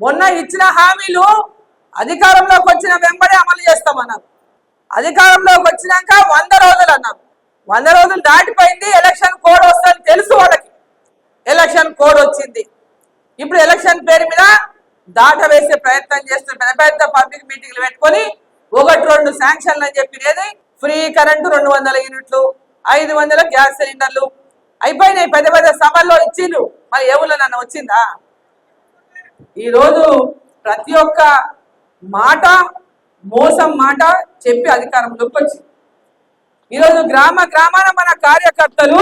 మొన్న ఇచ్చిన హామీలు అధికారంలోకి వచ్చిన వెంబడే అమలు చేస్తామన్నారు. అధికారంలోకి వచ్చినాక వంద రోజులు అన్నారు. వంద రోజులు దాటిపోయింది ఎలక్షన్ కోడ్ వస్తుందని తెలుసు వాళ్ళకి. ఎలక్షన్ కోడ్ వచ్చింది. ఇప్పుడు ఎలక్షన్ పేరు మీద దాట వేసే ప్రయత్నం చేస్తున్న పెద్ద పెద్ద పబ్లిక్ మీటింగ్లు పెట్టుకొని ఒకటి రెండు శాంక్షన్లు అని చెప్పినది ఫ్రీ కరెంటు రెండు వందల యూనిట్లు ఐదు వందల గ్యాస్ సిలిండర్లు. అయిపోయినాయి పెద్ద పెద్ద సభల్లో ఇచ్చిండ్రు. మరి ఎవరు నన్ను వచ్చిందా? ఈరోజు ప్రతి ఒక్క మాట మోసం మాట చెప్పి అధికారంలోకి వచ్చింది. ఈరోజు గ్రామ గ్రామాన మన కార్యకర్తలు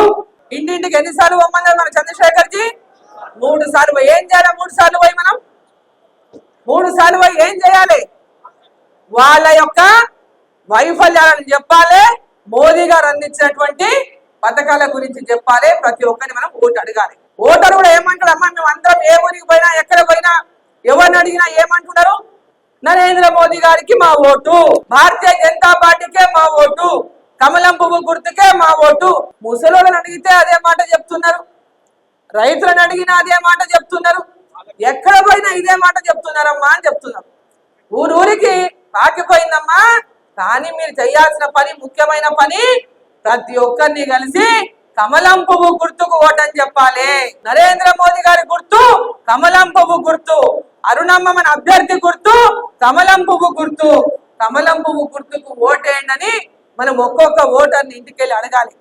ఇంటింటికి ఎన్నిసార్లు పోమన్నారు మన చంద్రశేఖర్ జీ మూడు సార్లు పోయి ఏం చేయాలి? మూడు సార్లు పోయి మనం? మూడు సార్లు పోయి ఏం చేయాలి? వాళ్ళ యొక్క వైఫల్యాలను చెప్పాలి. మోదీ గారు అందించినటువంటి పథకాల గురించి చెప్పాలి. ప్రతి ఒక్కరిని మనం ఓటు అడగాలి. ఓటరు కూడా ఏమంటాడు అమ్మ మేము అందరం ఏ ఊరికి పోయి అడిగినా ఏమంటున్నారు నరేంద్ర మోదీ గారికి మా ఓటు. భారతీయ జనతా పార్టీకే మా ఓటు. కమలం పువ్వు గుర్తుకే మా ఓటు. ముసలోళ్ళని అడిగితే అదే మాట చెప్తున్నారు. రైతులను అడిగినా అదే మాట చెప్తున్నారు. ఎక్కడ పోయినా ఇదే మాట చెప్తున్నారమ్మా అని చెప్తున్నారు. ఊరు ఊరికి పాకిపోయిందమ్మా. కానీ మీరు చేయాల్సిన పని ముఖ్యమైన పని ప్రతి ఒక్కరిని కలిసి కమలం పువ్వు గుర్తుకు ఓటని చెప్పాలి. నరేంద్ర మోదీ గారి గుర్తు కమలం పువ్వు గుర్తు. అరుణమ్మ మన అభ్యర్థి గుర్తు కమలం పువ్వు గుర్తు. కమలం పువ్వు గుర్తుకు ఓటేయండి అని మనం ఒక్కొక్క ఓటర్ని ఇంటికెళ్ళి అడగాలి.